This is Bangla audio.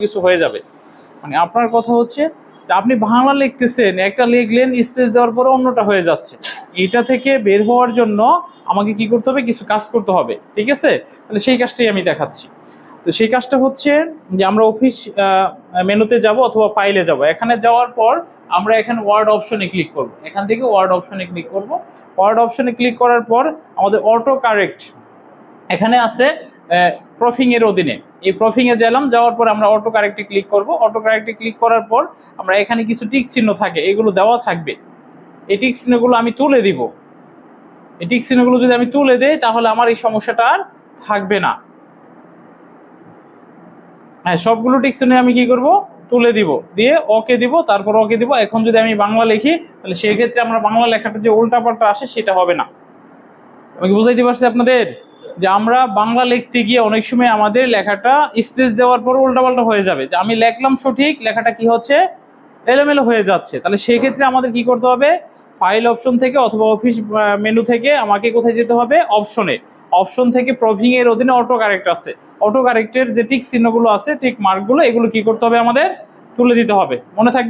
কিছু হয়ে যাবে। মানে আপনার কথা হচ্ছে আপনি বাংলা লিখতেছেন, একটা লিখলেন স্পেস দেওয়ার পরে অন্যটা হয়ে যাচ্ছে। এটা থেকে বের হওয়ার জন্য আমাকে কি করতে হবে? কিছু কাজ করতে হবে। ঠিক আছে? তাহলে সেই কাজটাই আমি দেখাচ্ছি। তো সেই কাজটা হচ্ছে যে আমরা অফিস মেনুতে যাব অথবা ফাইলে যাব। এখানে যাওয়ার পর আমরা এখানে ওয়ার্ড অপশনে ক্লিক করব। এখান থেকে ওয়ার্ড অপশনে ক্লিক করব। ওয়ার্ড অপশনে ক্লিক করার পর আমাদের অটো কারেক্ট এখানে আছে প্রফিং এর অধীনে। এই প্রফিং এ গেলাম, যাওয়ার পর আমরা অটো কারেক্টে ক্লিক করব। অটো কারেক্টে ক্লিক করার পর আমরা এখানে কিছু টিক চিহ্ন থাকে, এগুলো দেওয়া থাকবে। এই টিক চিহ্নগুলো আমি তুলে দিব। এই টিক চিহ্নগুলো যদি আমি তুলে দেই, তাহলে আমার এই সমস্যাটা আর থাকবে না। হ্যাঁ সবগুলো টিক চিহ্ন আমি কি করব? তুলে দিব। দিয়ে ওকে দিব, তারপর ওকে দিব। এখন যদি আমি বাংলা লিখি, তাহলে সেই ক্ষেত্রে আমরা বাংলা লেখাটা যে উল্টাপাল্টা আসে, সেটা হবে না। আমি বুঝাইতে পারছি আপনাদের? যে আমরা বাংলা লিখতে গিয়ে অনেক সময় আমাদের লেখাটা স্পেস দেওয়ার পর উল্টাপাল্টা হয়ে যাবে। যে আমি লেখলাম সঠিক, লেখাটা কি হচ্ছে? এলোমেলো হয়ে যাচ্ছে। তাহলে সেই ক্ষেত্রে আমাদের কি করতে হবে? ফাইল অপশন থেকে অথবা অফিস মেনু থেকে আমাকে কোথায় যেতে হবে? অপশনে অপশন থেকে প্রভিং এর অধীনে অটো কারেক্ট আছে। অটো কারেক্টের যে টিক চিহ্নগুলো আছে টিক মার্কগুলো এগুলো কি করতে হবে আমাদের? তুলে দিতে হবে। মনে থাকবে?